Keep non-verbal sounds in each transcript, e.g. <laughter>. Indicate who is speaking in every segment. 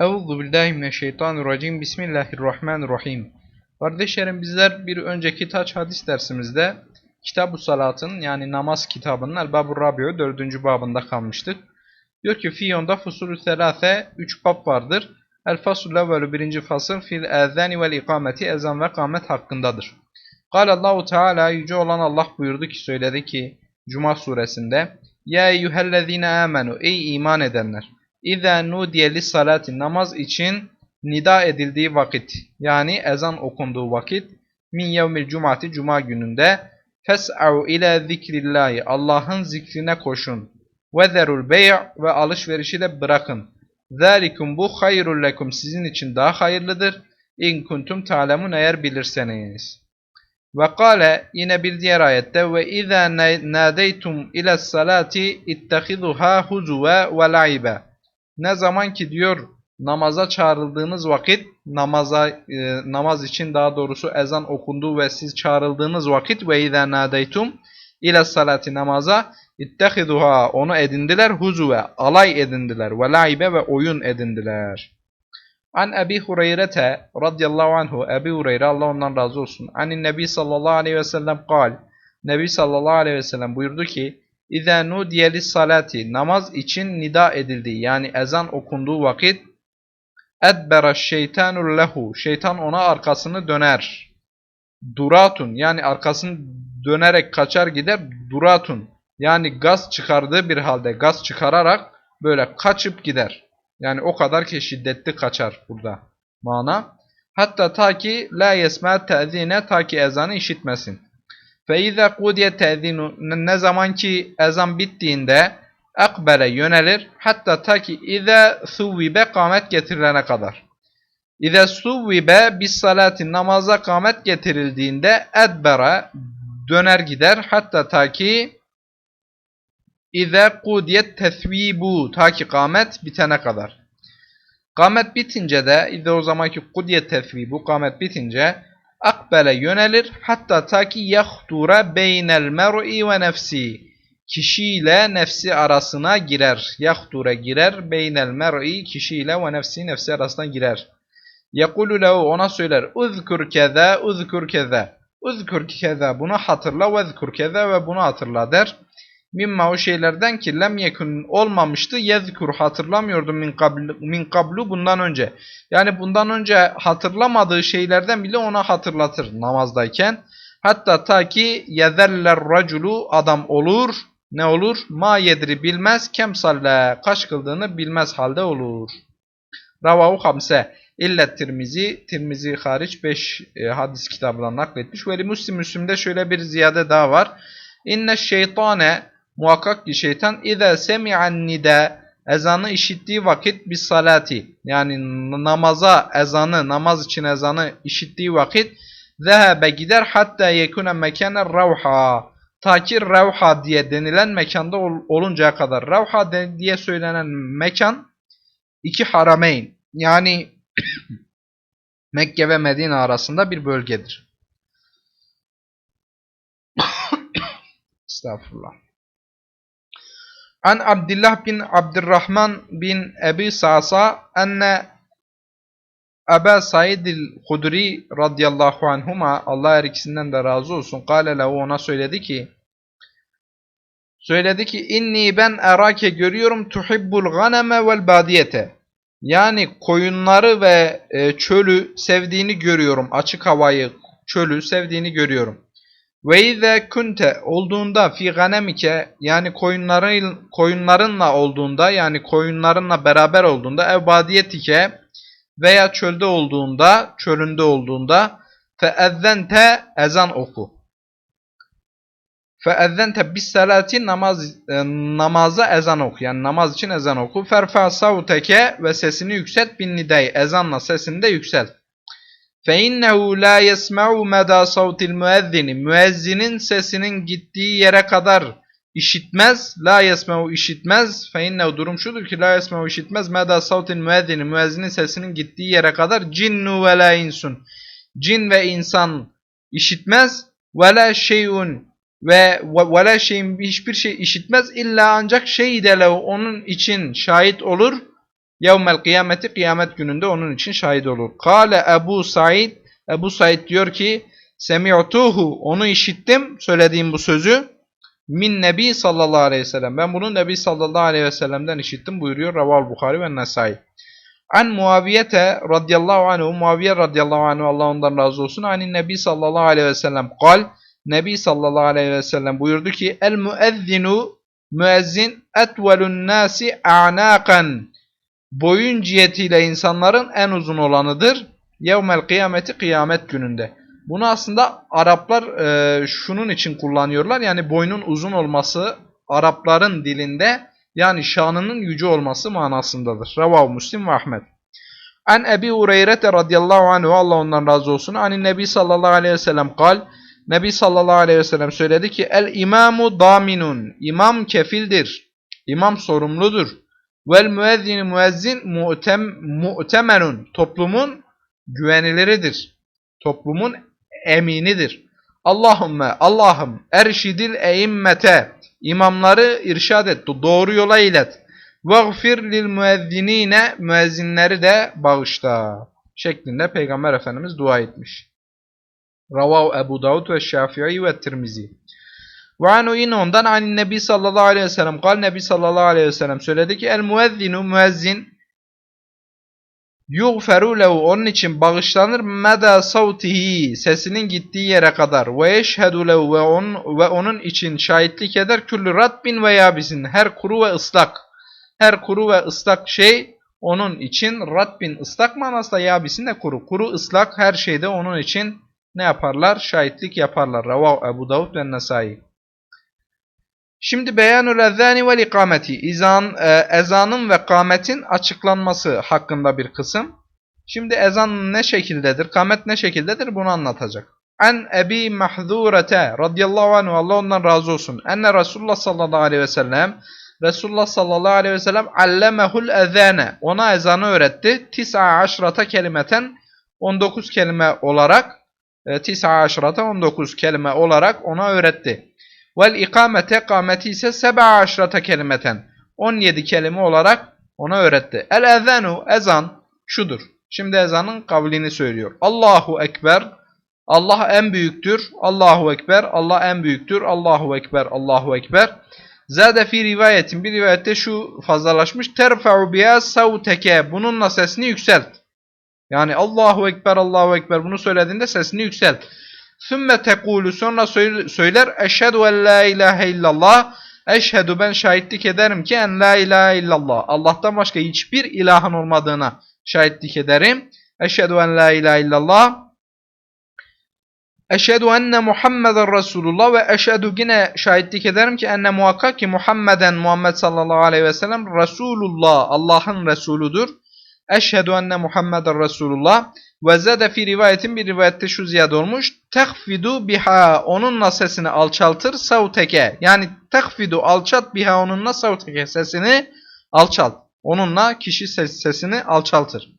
Speaker 1: Euzu billahi mineşşeytanirracim. Bismillahirrahmanirrahim. Kardeşlerim bizler bir önceki taç hadis dersimizde Kitab-ı Salat'ın yani namaz kitabının El-Babur Rabi'u 4. babında kalmıştık. Diyor ki Fiyon'da fusulü selase 3 bab vardır. El fasul evvelü birinci fasıl fil ezani vel ikameti ezan ve kamet hakkındadır. Kal Allahu Teala yüce olan Allah buyurdu ki söyledi ki Cuma suresinde Ya eyyühellezine amenu ey iman edenler İza nudiye lis salati namaz için nida edildiği vakit yani ezan okunduğu vakit min yevmil cumati cuma gününde fes'au ila zikrillahi Allah'ın zikrine koşun ve zerul bey' ve alışverişi de bırakın. Zalikum bu hayrul lekum sizin için daha hayırlıdır. İn kuntum ta'lemun eğer bilirseniz. Ve kâle yine bir diğer ayette ve izâ nâdeytum ila salati ittehizuhâ huzuve ve la'ibe. Ne zaman ki diyor namaza çağrıldığınız vakit namaza e, namaz için daha doğrusu ezan okunduğu ve siz çağrıldığınız vakit ve izâ nâdeytum ila salati namaza ittehizuha onu edindiler huzuve alay edindiler ve laibe ve oyun edindiler. An Ebi Hureyre'te radıyallahu anhu Ebi Hureyre Allah ondan razı olsun. Anin Nebi sallallahu aleyhi ve sellem kal. Nebi sallallahu aleyhi ve sellem buyurdu ki İzâ nudiye lissalati namaz için nida edildi yani ezan okunduğu vakit edbera şeytanul lehu şeytan ona arkasını döner. Duratun yani arkasını dönerek kaçar gider duratun yani gaz çıkardığı bir halde gaz çıkararak böyle kaçıp gider. Yani o kadar ki şiddetli kaçar burada mana. Hatta ta ki la yesma te'zine ta ki ezanı işitmesin. فَاِذَا قُدْيَ تَذِينُ Ne zaman ki ezan bittiğinde akbele yönelir. Hatta ta ki اِذَا suvvibe kâmet getirilene kadar. اِذَا suvvibe bis salati namaza kâmet getirildiğinde edbera döner gider. Hatta ta ki اِذَا قُدْيَ tesvibu ta ki kâmet bitene kadar. Kâmet bitince de اِذَا o zamanki kudye tesvibu kâmet bitince akbele yönelir hatta ta ki yahtura beynel mer'i ve nefsi kişiyle nefsi arasına girer. Yahtura girer beynel mer'i kişiyle ve nefsi nefsi arasına girer. Yekulu lehu ona söyler uzkur keza uzkur keza uzkur keza bunu hatırla ve uzkur keza ve bunu hatırla der. Mimma o şeylerden ki lem yekun olmamıştı yezkur hatırlamıyordu min kablu, min kablu bundan önce. Yani bundan önce hatırlamadığı şeylerden bile ona hatırlatır namazdayken. Hatta ta ki yezeller raculu adam olur. Ne olur? Ma yedri bilmez. Kem salle kaç kıldığını bilmez halde olur. Ravahu hamse. İllet Tirmizi, Tirmizi hariç 5 e, hadis kitabından nakletmiş. Veli Müslim Müslim'de şöyle bir ziyade daha var. İnne şeytane muhakkak ki şeytan İze semi'an nida ezanı işittiği vakit bir salati yani namaza ezanı namaz için ezanı işittiği vakit zehebe gider hatta yekune mekane ravha ta ki ravha diye denilen mekanda ol, oluncaya kadar ravha de, diye söylenen mekan iki harameyn yani <coughs> Mekke ve Medine arasında bir bölgedir. <coughs> Estağfurullah. An Abdullah bin Abdurrahman bin Ebi Sa'sa enne Eba Said el-Hudri radıyallahu anhuma Allah her ikisinden de razı olsun. Kale lehu ona söyledi ki söyledi ki inni ben erake görüyorum tuhibbul ganeme vel badiyete yani koyunları ve e, çölü sevdiğini görüyorum. Açık havayı, çölü sevdiğini görüyorum. Ve izâ kunte olduğunda fi ganemike yani koyunların koyunlarınla olduğunda yani koyunlarınla beraber olduğunda ev badiyetike veya çölde olduğunda, çölünde olduğunda fe ezzente ezan oku. Fe ezzente bis salati namaz e, namaza ezan oku. Yani namaz için ezan oku. Ferfa savteke ve sesini yükselt bin nidai. Ezanla sesini de yükselt. فَاِنَّهُ لَا يَسْمَعُ مَدَى صَوْتِ الْمُezzini Müezzinin sesinin gittiği yere kadar işitmez. La yesmehu işitmez. فَاِنَّهُ durum şudur ki la yesmehu işitmez. مَدَى صَوْتِ الْمُezzini Müezzinin sesinin gittiği yere kadar cinnu ve la insun. Cin ve insan işitmez. Ve la şeyun ve ve la şeyin hiçbir şey işitmez illa ancak şey de onun için şahit olur Yevmel kıyameti kıyamet gününde onun için şahit olur. Kale Ebu Said Ebu Said diyor ki Semi'tuhu onu işittim söylediğim bu sözü min Nebi sallallahu aleyhi ve sellem. Ben bunu Nebi sallallahu aleyhi ve sellem'den işittim buyuruyor Raval Bukhari ve Nesai. An Muaviyete radıyallahu anhu Muaviye radıyallahu anhu Allah ondan razı olsun. Anin Nebi sallallahu aleyhi ve sellem kal Nebi sallallahu aleyhi ve sellem buyurdu ki El müezzinu müezzin etvelun nasi a'nakan boyun cihetiyle insanların en uzun olanıdır. Yevmel kıyameti kıyamet gününde. Bunu aslında Araplar e, şunun için kullanıyorlar. Yani boynun uzun olması Arapların dilinde yani şanının yüce olması manasındadır. Ravav Müslim ve Ahmet. An Ebi Hureyre radıyallahu anhu Allah ondan razı olsun. Anin Nebi sallallahu aleyhi ve sellem kal. Nebi sallallahu aleyhi ve sellem söyledi ki El imamu daminun. İmam kefildir. İmam sorumludur. Vel müezzin müezzin mu'tem, mu'temenun. Toplumun güvenileridir. Toplumun eminidir. Allahümme Allah'ım erşidil eimmete imamları irşad et, doğru yola ilet. Vagfir lil müezzinine müezzinleri de bağışla. Şeklinde Peygamber Efendimiz dua etmiş. Ravav Ebu Davud ve Şafii ve Tirmizi. Ve anu yine ondan anin Nebi sallallahu aleyhi ve sellem kal Nebi sallallahu aleyhi ve sellem söyledi ki el müezzinu müezzin yuğferu lehu. Onun için bağışlanır meda savtihi sesinin gittiği yere kadar. Ve yeşhedü lehu ve onun, ve onun için şahitlik eder. Küllü ratbin ve yabisin her kuru ve ıslak. Her kuru ve ıslak şey onun için ratbin ıslak manasında yabisin de kuru. Kuru ıslak her şeyde onun için ne yaparlar? Şahitlik yaparlar. Ravav Ebu Davud ve Nesai Şimdi beyanul ezani ve ikameti izan, e, ezanın ve kametin açıklanması hakkında bir kısım. Şimdi ezan ne şekildedir, kamet ne şekildedir bunu anlatacak. En Ebi Mahzurete radıyallahu anhu Allah ondan razı olsun. Enne Resulullah sallallahu aleyhi ve sellem Resulullah sallallahu aleyhi ve sellem allemehul ezane ona ezanı öğretti. Tis'a aşrata kelimeten 19 kelime olarak e, tis'a aşrata 19 kelime olarak ona öğretti. Vel ikamete kameti ise seba aşrata kelimeten. 17 kelime olarak ona öğretti. El ezanu ezan şudur. Şimdi ezanın kavlini söylüyor. Allahu Ekber. Allah en büyüktür. Allahu Ekber. Allah en büyüktür. Allahu Ekber. Allahu Ekber. Zade fi rivayetin bir rivayette şu fazlalaşmış. Terfa'u biha savteke. Bununla sesini yükselt. Yani Allahu Ekber, Allahu Ekber bunu söylediğinde sesini yükselt. Sümme tekulu sonra söyler eşhedü en la ilahe illallah eşhedü ben şahitlik ederim ki en la ilahe illallah Allah'tan başka hiçbir ilahın olmadığına şahitlik ederim. Eşhedü en la ilahe illallah Eşhedü enne Muhammeden Resulullah ve eşhedü yine şahitlik ederim ki enne muhakkak ki Muhammeden Muhammed sallallahu aleyhi ve sellem Resulullah Allah'ın Resuludur. Eşhedü enne Muhammeden Resulullah ve zede fi rivayetin bir rivayette şu ziyade olmuş. Tekfidu biha onunla sesini alçaltır savteke. Yani tekfidu alçalt biha onunla savteke sesini alçalt. Onunla kişi ses, sesini alçaltır.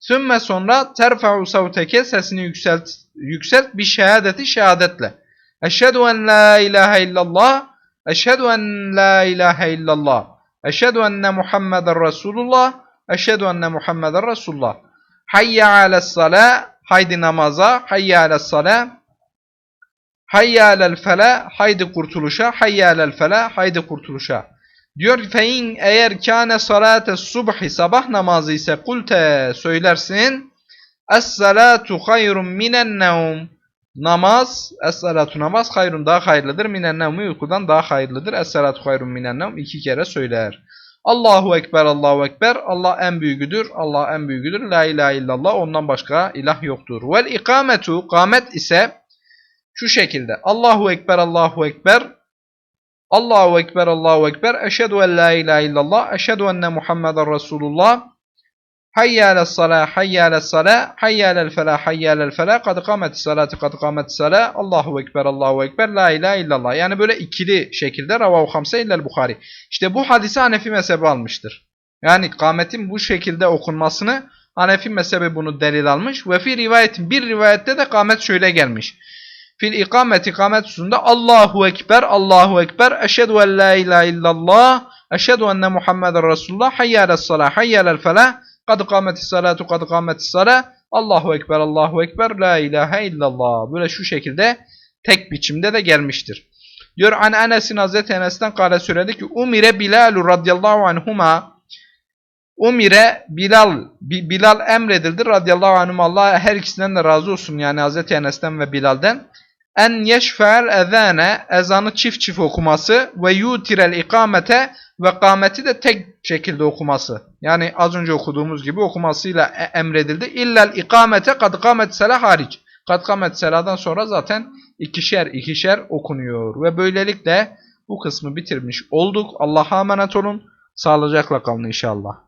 Speaker 1: Sümme sonra terfa'u savteke sesini yükselt, yükselt bir şehadeti şehadetle. Eşhedü en la ilahe illallah. Eşhedü en la ilahe illallah. Eşhedü enne Muhammeden Resulullah. Eşhedü enne Muhammeden Resulullah. Hayye ales sala. Haydi namaza. Hayye ales sala. Hayye alel fela. Haydi kurtuluşa. Hayye alel fela. Haydi kurtuluşa. Diyor fein eğer kâne salate subhi sabah namazı ise kulte söylersin. Es-salatu hayrun minen nevm. Namaz, es-salatu namaz hayrun daha hayırlıdır. Minen nevmi uykudan daha hayırlıdır. Es-salatu hayrun minen nevm iki kere söyler. Allahu Ekber, Allahu Ekber. Allah en büyüğüdür. Allah en büyüğüdür. La ilahe illallah. Ondan başka ilah yoktur. Vel ikametu. Kamet ise şu şekilde. Allahu Ekber, Allahu Ekber. Allahu Ekber, Allahu Ekber. Eşhedü en la ilahe illallah. Eşhedü enne Muhammeden Resulullah. Alas salah, hayye alel felah, hayye alel felah. Kad kâmetis salati, kad kâmetis salah. Allahu Ekber, Allahu Ekber. La ilahe illallah. Yani böyle ikili şekilde Ravav Hamse illel Bukhari. İşte bu hadisi Hanefi mezhebi almıştır. Yani kâmetin bu şekilde okunmasını Hanefi mezhebi bunu delil almış. Ve fi rivayetin bir rivayette de kâmet şöyle gelmiş. Fil ikamet ikamet hususunda Allahu Ekber, Allahu Ekber, eşhedü en la ilahe illallah, eşhedü enne Muhammeden Resulullah, hayyâles salah, hayyâlel felah, kad kâmetis salatu, kad kâmetis salah, Allahu Ekber, Allahu Ekber, la ilahe illallah. Böyle şu şekilde tek biçimde de gelmiştir. Diyor an Enes'in Hazreti Enes'ten kâle söyledi ki Umire Bilal radıyallahu anhuma. Umire Bilal Bi- Bilal emredildi radıyallahu anhum Allah her ikisinden de razı olsun yani Hazreti Enes'ten ve Bilal'den en yeşfe'el ezane ezanı çift çift okuması ve yutirel ikamete ve kameti de tek şekilde okuması. Yani az önce okuduğumuz gibi okumasıyla e- emredildi. İllel ikamete kad kamet sela hariç. Kad kamet seladan sonra zaten ikişer ikişer okunuyor. Ve böylelikle bu kısmı bitirmiş olduk. Allah'a emanet olun. Sağlıcakla kalın inşallah.